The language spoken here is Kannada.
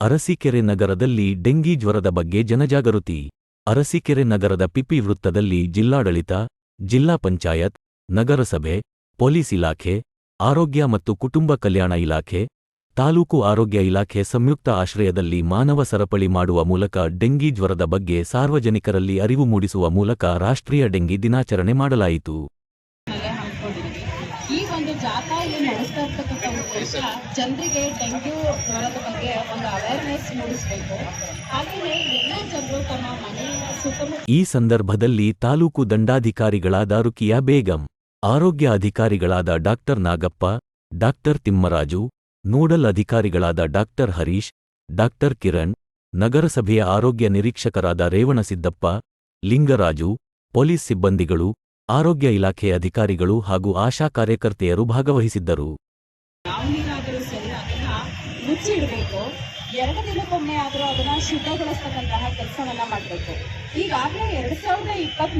ಅರಸೀಕೆರೆ ನಗರದಲ್ಲಿ ಡೆಂಗಿ ಜ್ವರದ ಬಗ್ಗೆ ಜನಜಾಗೃತಿ. ಅರಸೀಕೆರೆ ನಗರದ ಪಿಪಿ ವೃತ್ತದಲ್ಲಿ ಜಿಲ್ಲಾಡಳಿತ, ಜಿಲ್ಲಾ ಪಂಚಾಯತ್, ನಗರಸಭೆ, ಪೊಲೀಸ್ ಇಲಾಖೆ, ಆರೋಗ್ಯ ಮತ್ತು ಕುಟುಂಬ ಕಲ್ಯಾಣ ಇಲಾಖೆ, ತಾಲೂಕು ಆರೋಗ್ಯ ಇಲಾಖೆ ಸಂಯುಕ್ತ ಆಶ್ರಯದಲ್ಲಿ ಮಾನವ ಸರಪಳಿ ಮಾಡುವ ಮೂಲಕ ಡೆಂಗಿ ಜ್ವರದ ಬಗ್ಗೆ ಸಾರ್ವಜನಿಕರಲ್ಲಿ ಅರಿವು ಮೂಡಿಸುವ ಮೂಲಕ ರಾಷ್ಟ್ರೀಯ ಡೆಂಗಿ ದಿನಾಚರಣೆ ಮಾಡಲಾಯಿತು. ಜನರಿಗೆ ಡೆಂಗ್ಯೂ ಜ್ವರದ ಬಗ್ಗೆ ಒಂದು ಅವೇರ್ನೆಸ್ ಮೂಡಿಸಬೇಕು. ಹಾಗೆಯೇ ಎಲ್ಲ ಜನರು ತಮ್ಮ ಮನೆಯ ಸುತ್ತಮುತ್ತ ಈ ಸಂದರ್ಭದಲ್ಲಿ ತಾಲೂಕು ದಂಡಾಧಿಕಾರಿಗಳಾದ ರುಕಿಯಾ ಬೇಗಂ ಆರೋಗ್ಯ ಅಧಿಕಾರಿಗಳಾದ doctor Nagappa doctor Thimmaraju nodal ಅಧಿಕಾರಿಗಳಾದ ಡಾಕ್ಟರ್ ಹರೀಶ್ ಡಾಕ್ಟರ್ ಕಿರಣ್ ನಗರಸಭೆಯ ಆರೋಗ್ಯ ನಿರೀಕ್ಷಕರಾದ ರೇವಣಸಿದ್ದಪ್ಪ ಲಿಂಗರಾಜು ಪೊಲೀಸ್ ಸಿಬ್ಬಂದಿಗಳು ಆರೋಗ್ಯ ಇಲಾಖೆಯ ಅಧಿಕಾರಿಗಳು ಹಾಗೂ ಆಶಾ ಕಾರ್ಯಕರ್ತೆಯರು ಭಾಗವಹಿಸಿದ್ದರು. ಸರಿ ಅದನ್ನ ಮುಚ್ಚಿಡಬೇಕು. ಎರಡು ದಿನಕ್ಕೊಮ್ಮೆ ಆದರೂ ಅದನ್ನ ಶುದ್ಧಗೊಳಿಸ್ತಕ್ಕಂತಹ ಕೆಲಸವನ್ನ ಮಾಡಬೇಕು. ಈಗಾಗಲೇ ಎರಡ್ ಸಾವಿರದ ಇಪ್ಪತ್ತ್